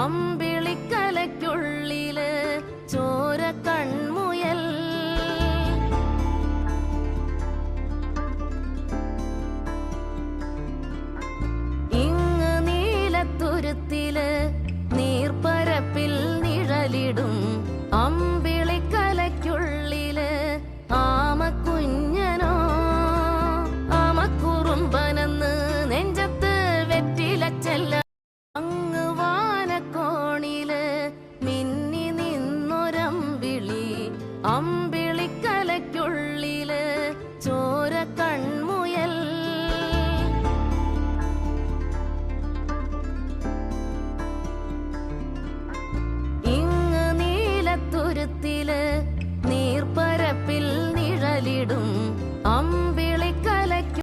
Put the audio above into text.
അമ്പിളിക്കലയ്ക്കുള്ളിൽ ചോര കൺമുയൽ. ഇങ് നീലത്തുരുത്തിൽ നീർപ്പരപ്പിൽ നിഴലിടും അമ്മ Um.